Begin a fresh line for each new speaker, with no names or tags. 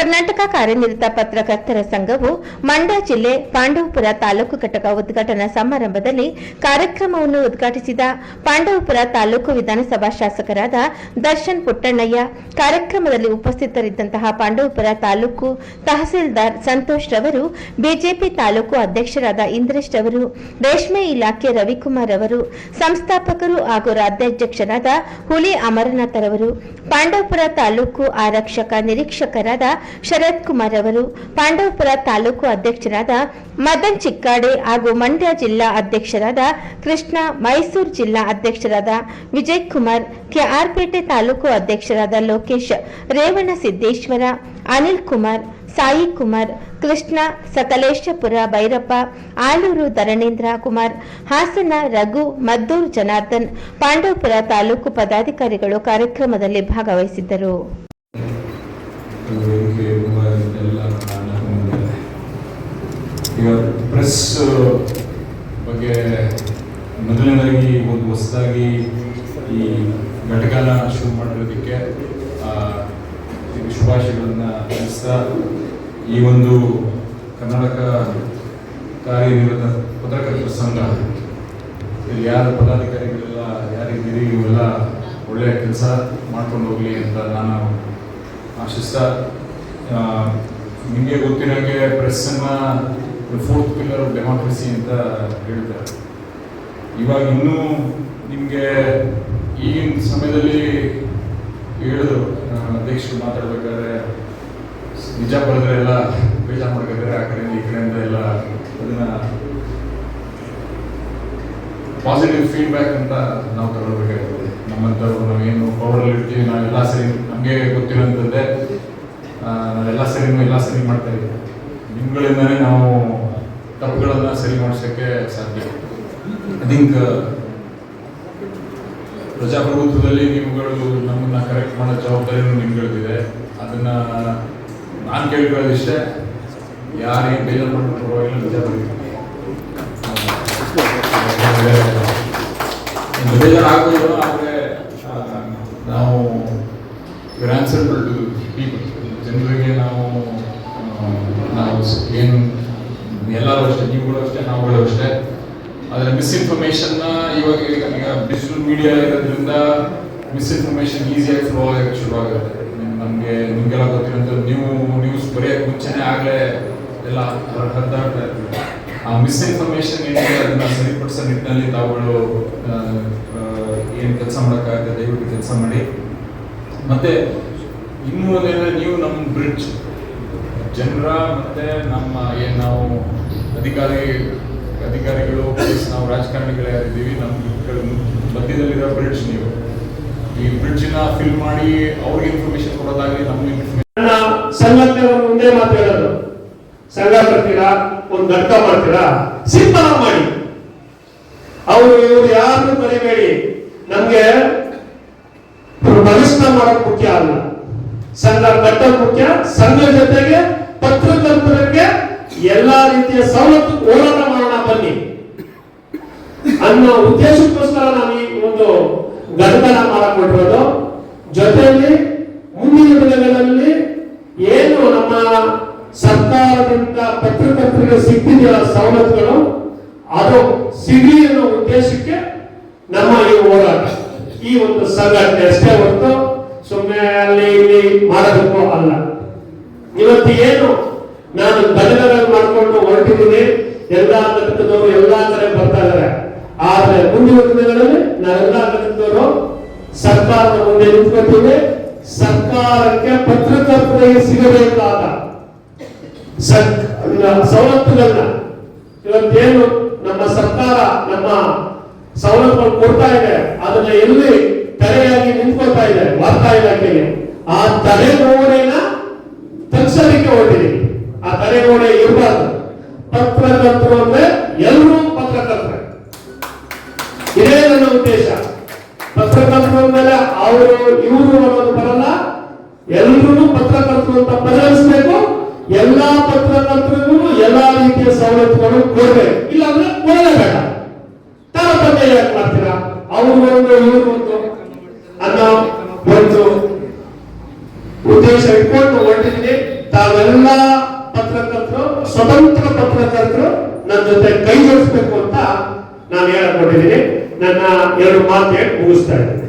ಕರ್ನಾಟಕ ಕಾರ್ಯನಿರತ ಪತ್ರಕರ್ತರ ಸಂಘವು ಮಂಡ್ಯ ಜಿಲ್ಲೆ ಪಾಂಡವಪುರ ತಾಲೂಕು ಘಟಕ ಉದ್ಘಾಟನಾ ಸಮಾರಂಭದಲ್ಲಿ ಕಾರ್ಯಕ್ರಮವನ್ನು ಉದ್ಘಾಟಿಸಿದ ಪಾಂಡವಪುರ ತಾಲೂಕು ವಿಧಾನಸಭಾ ಶಾಸಕರಾದ ದರ್ಶನ್ ಪುಟ್ಟಣ್ಣಯ್ಯ. ಕಾರ್ಯಕ್ರಮದಲ್ಲಿ ಉಪಸ್ಥಿತರಿದ್ದಂತಹ ಪಾಂಡವಪುರ ತಾಲೂಕು ತಹಸೀಲ್ದಾರ್ ಸಂತೋಷ್ ರವರು, ಬಿಜೆಪಿ ತಾಲೂಕು ಅಧ್ಯಕ್ಷರಾದ ಇಂದ್ರೇಶ್ ರವರು, ರೇಷ್ಮೆ ಇಲಾಖೆ ರವಿಕುಮಾರ್ ಅವರು ಸಂಸ್ಥಾಪಕರು ಹಾಗೂ ರಾಜ್ಯಾಧ್ಯಕ್ಷರಾದ ಹುಲಿ ಅಮರನಾಥರವರು ಪಾಂಡವಪುರ ತಾಲೂಕು ಆರಕ್ಷಕ ನಿರೀಕ್ಷಕರಾದ ಶರತ್ ಕುಮಾರ್ ಅವರು ಪಾಂಡವಪುರ ತಾಲೂಕು ಅಧ್ಯಕ್ಷರಾದ ಮದನ್ ಚಿಕ್ಕಾಡೆ ಹಾಗೂ ಮಂಡ್ಯ ಜಿಲ್ಲಾ ಅಧ್ಯಕ್ಷರಾದ ಕೃಷ್ಣ, ಮೈಸೂರು ಜಿಲ್ಲಾ ಅಧ್ಯಕ್ಷರಾದ ವಿಜಯ್ ಕುಮಾರ್ ಕೆಆರ್ಪೇಟೆ ತಾಲೂಕು ಅಧ್ಯಕ್ಷರಾದ ಲೋಕೇಶ್ ರೇವಣ ಸಿದ್ದೇಶ್ವರ, ಅನಿಲ್ ಕುಮಾರ್, ಸಾಯಿ ಕುಮಾರ್, ಕೃಷ್ಣ, ಸಕಲೇಶಪುರ ಭೈರಪ್ಪ, ಆಲೂರು ಧರಣೇಂದ್ರ ಕುಮಾರ್, ಹಾಸನ ರಘು, ಮದ್ದೂರು ಜನಾರ್ದನ್, ಪಾಂಡವಪುರ ತಾಲೂಕು ಪದಾಧಿಕಾರಿಗಳು ಕಾರ್ಯಕ್ರಮದಲ್ಲಿ ಭಾಗವಹಿಸಿದ್ದರು.
ವೇದಿಕೆ ಎಲ್ಲ ಈಗ ಪ್ರೆಸ್ ಬಗ್ಗೆ ಮೊದಲನೇದಾಗಿ ಒಂದು ಹೊಸದಾಗಿ ಈ ಘಟಕನ ಶುರು ಮಾಡಿರೋದಕ್ಕೆ ಶುಭಾಶಯಗಳನ್ನ ತಿಳಿಸ್ತಾ ಈ ಒಂದು ಕರ್ನಾಟಕ ಕಾರ್ಯನಿರತ ಪತ್ರಕರ್ತರ ಸಂಘ. ಯಾರ ಪದಾಧಿಕಾರಿಗಳೆಲ್ಲ, ಯಾರಿದ್ದೀರಿ ಇವೆಲ್ಲ ಒಳ್ಳೆಯ ಕೆಲಸ ಮಾಡ್ಕೊಂಡು ಹೋಗಲಿ ಅಂತ ನಾನು ಆಶಿಸ್ತಾ ನಿಮಗೆ ಗೊತ್ತಿರೋಂಗೆ ಪ್ರೆಸ್ಸನ್ನು ಫೋರ್ತ್ ಪಿಲ್ಲರ್ ಆಫ್ ಡೆಮಾಕ್ರಸಿ ಅಂತ ಹೇಳ್ತಾರೆ. ಇವಾಗ ಇನ್ನೂ ನಿಮಗೆ ಈಗಿನ ಸಮಯದಲ್ಲಿ ಹೇಳಿದ್ರು ಅಧ್ಯಕ್ಷರು ಮಾತಾಡ್ಬೇಕಾದ್ರೆ, ನಿಜ ಬರೆದ್ರೆ ಎಲ್ಲ ಬೇಜಾರು ಮಾಡ್ಬೇಕಾದ್ರೆ ಆ ಕಡೆಯಿಂದ ಈ ಕಡೆಯಿಂದ ಎಲ್ಲ ಅದನ್ನ ಪಾಸಿಟಿವ್ ಫೀಡ್ಬ್ಯಾಕ್ ಅಂತ ನಾವು ತಗೊಳ್ಬೇಕಾಗ್ತದೆ ನಮ್ಮಂಥವ್ರು ನಾವೇನು ಪವರಲ್ಲಿ ಇರ್ತೀವಿ ನಾವೆಲ್ಲ ಸರಿ ನಮಗೆ ಗೊತ್ತಿರೋಂಥದ್ದೇ ನಾವೆಲ್ಲ ಸರಿನೂ ಎಲ್ಲ ಸರಿ ಮಾಡ್ತಾ ಇದ್ದೀವಿ. ನಿಮ್ಗಳಿಂದನೇ ನಾವು ತಪ್ಪುಗಳನ್ನ ಸರಿ ಮಾಡಿಸೋಕ್ಕೆ ಸಾಧ್ಯ. ಐ ಥಿಂಕ್ ಪ್ರಜಾಪ್ರಭುತ್ವದಲ್ಲಿ ನಿಮ್ಗಳು ನಮ್ಮನ್ನ ಕರೆಕ್ಟ್ ಮಾಡೋ ಜವಾಬ್ದಾರಿನೂ ನಿಮ್ಗಳಿದೆ ಅದನ್ನ ನಾನು ಕೇಳ್ಕೊಳ್ಳೋದಿಷ್ಟೇ ಯಾರೇ ಬೇಜಾರು ಮಾಡ್ಕೊಂಡು ಪರವಾಗಿಲ್ಲ ನಿಜ ಬರೀ ಬೇಜಾರು ಆಗ್ಬೋದು ಆದರೆ ಯುವರ್ ಆನ್ಸರ್ಬಲ್ ಟು ಪೀಪಲ್ ಜನರಿಗೆ ನಾವು ನಾವು ಏನು, ಎಲ್ಲರೂ ಅಷ್ಟೇ, ನೀವುಗಳು ಅಷ್ಟೇ, ನಾವುಗಳು ಅಷ್ಟೇ. ಆದರೆ ಮಿಸ್ಇನ್ಫಾರ್ಮೇಷನ್ನ ಇವಾಗ ಈಗ ಈಗ ಡಿಜಿಟಲ್ ಮೀಡಿಯಾ ಇರೋದ್ರಿಂದ ಮಿಸ್ಇನ್ಫಾರ್ಮೇಷನ್ ಈಸಿಯಾಗಿ ಫ್ಲೋ ಆಗೋಕ್ಕೆ ಶುರುವಾಗುತ್ತೆ ನಮಗೆ, ನಿಮಗೆಲ್ಲ ಗೊತ್ತಿರೋಂಥ ನೀವು ನ್ಯೂಸ್ ಬರೆಯೋಕ್ಕೆ ಮುಂಚೆನೇ ಆಗಲೇ ಎಲ್ಲ ಹರ್- ಹರಿದಾಡ್ತಾ ಇರ್ತೀವಿ. ಆ ಮಿಸ್ಇನ್ಫಾರ್ಮೇಷನ್ ಏನಿದೆ ಅದನ್ನ ಸರಿಪಡಿಸೋ ನಿಟ್ಟಿನಲ್ಲಿ ತಾವುಗಳು ಏನು ಕೆಲಸ ಮಾಡೋಕ್ಕಾಗುತ್ತೆ ದಯವಿಟ್ಟು ಕೆಲಸ ಮಾಡಿ. ಮತ್ತೆ ಇನ್ನೂ ಒಂದೇನಂದ್ರೆ ನೀವು ನಮ್ಮ ಬ್ರಿಡ್ಜ್ ಜನರ ಮತ್ತೆ ನಮ್ಮ ಏನು ನಾವು ಅಧಿಕಾರಿ, ಅಧಿಕಾರಿಗಳು ನಾವು ರಾಜಕಾರಣಿಗಳೇ ಯಾರಿದ್ದೀವಿ ನಮ್ಮ ಮಧ್ಯದಲ್ಲಿರೋ ಬ್ರಿಡ್ಜ್ ನೀವು. ಈ ಬ್ರಿಡ್ಜ್ನ ಫಿಲ್ ಮಾಡಿ ಅವ್ರಿಗೆ ಇನ್ಫಾರ್ಮೇಶನ್ ಕೊಡೋದಾಗಲಿ ನಮ್ಗೆ
ಸಂಘಕ್ಕೆ ಒಂದು ಮಾತು ಹೇಳೋದು. ಸಂಘ ಬರ್ತೀರಾ ಒಂದು ಘಟ್ಟ ಮಾಡ್ತೀರಾ? ಸಿಂಪಲ್ ಮಾಡಿ. ಅವರು ಇವರು ಯಾರನ್ನು ಕರಿಬೇಡಿ ನಮ್ಗೆ ಬಲಿಷ್ಠ ಮಾಡೋದು ಮುಖ್ಯ ಅಲ್ಲ. ಸಂಘ ಕಟ್ಟೋದು ಮುಖ್ಯ ಸಂಘ ಜೊತೆಗೆ ಪತ್ರಕರ್ತರಿಗೆ ಎಲ್ಲಾ ರೀತಿಯ ಸವಲತ್ತು ಹೋರಾಟ ಮಾಡೋಣ ಬನ್ನಿ. ಅನ್ನೋ ಉದ್ದೇಶಕ್ಕೋಸ್ಕರ ನಾನು ಈ ಒಂದು ಗಂಧನ ಮಾಡಿರೋದು ಜೊತೆಯಲ್ಲಿ ಮುಂದಿನ ದಿನಗಳಲ್ಲಿ ಏನು ನಮ್ಮ ಸರ್ಕಾರದಿಂದ ಪತ್ರಕರ್ತರಿಗೆ ಸಿಗ್ತಿದೆಯಲ್ಲ ಸವಲತ್ತುಗಳು, ಅದು ಸಿಗಲಿ ಅನ್ನೋ ಉದ್ದೇಶಕ್ಕೆ ನಮ್ಮ ಈ ಹೋರಾಟ, ಈ ಒಂದು ಸಂಘಟನೆ ಅಷ್ಟೇ ಹೊರತು ಸುಮ್ಮನೆ ಅಲ್ಲಿ ಇಲ್ಲಿ ಮಾಡೋದಕ್ಕೂ ಅಲ್ಲ. ಇವತ್ತು ಏನು? ನಾನು ಘಟಕಗಳು ಮಾಡಿಕೊಂಡು ಹೊರಟಿದ್ದೀನಿ. ಎಲ್ಲಾ ಘಟಕದವರು ಎಲ್ಲಾ ಕಡೆ ಬರ್ತಾ ಇದಾರೆ ಆದ್ರೆ ಮುಂದಿನ ದಿನಗಳಲ್ಲಿ ನಾವೆಲ್ಲಾ ಘಟಕದವರು ಸರ್ಕಾರದ ಮುಂದೆ ನಿಂತ್ಕೊತೀವಿ ಸರ್ಕಾರಕ್ಕೆ ಪತ್ರಕರ್ತರಿಗೆ ಸಿಗಬೇಕಾದ ಸವಲತ್ತುಗಳನ್ನ. ಇವತ್ತೇನು ನಮ್ಮ ಸರ್ಕಾರ ನಮ್ಮ ಸವಲತ್ತುಗಳು ಕೊಡ್ತಾ ಇದೆ. ಅದನ್ನ ಎಲ್ಲಿ ತಡೆಯಾಗಿ ನಿಂತ್ಕೊಳ್ತಾ ಇದೆ ವಾರ್ತಾ ಇಲಾಖೆಗೆ. ಆ ತಲೆಗೋಡೆನ ತಗ್ಸಲಿಕ್ಕೆ ಹೊರಟಿದೆ. ಆ ತಲೆಗೋಡೆ ಇರಬಾರ್ದು. ಪತ್ರಕರ್ತರು ಅಂದ್ರೆ ಎಲ್ಲರೂ ಪತ್ರಕರ್ತರೆ. ಇದೇ ನನ್ನ ಉದ್ದೇಶ. ಪತ್ರಕರ್ತರು ಮೇಲೆ ಅವರು, ಇವರು ಅನ್ನೋದು ಬರಲ್ಲ. ಎಲ್ಲರೂ ಪತ್ರಕರ್ತರು ಅಂತ ಪರಿಗಣಿಸಬೇಕು ಎಲ್ಲಾ ಪತ್ರಕರ್ತರಿಗೂ ಎಲ್ಲಾ ರೀತಿಯ ಸವಲತ್ತುಗಳು ಕೊಡ್ಬೇಕು. ಇಲ್ಲ ಅಂದ್ರೆ ಕೊಡಲೇಬೇಡ ತಾರತಮ್ಯ ಯಾಕೆ ಮಾಡ್ತೀರಾ? ಅವ್ರು ಒಂದು, ಇವರು ಒಂದು ತಾವೆಲ್ಲ ಪತ್ರಕರ್ತರು, ಸ್ವತಂತ್ರ ಪತ್ರಕರ್ತರು ನನ್ನ ಜೊತೆ ಕೈ ಜೋಡಿಸ್ಬೇಕು ಅಂತ ನಾನು ಹೇಳಕೊಟ್ಟಿದ್ದೀನಿ ನನ್ನ ಎರಡು ಮಾತು ಹೇಳಿ ಮುಗಿಸ್ತಾ ಇದ್ದೀನಿ.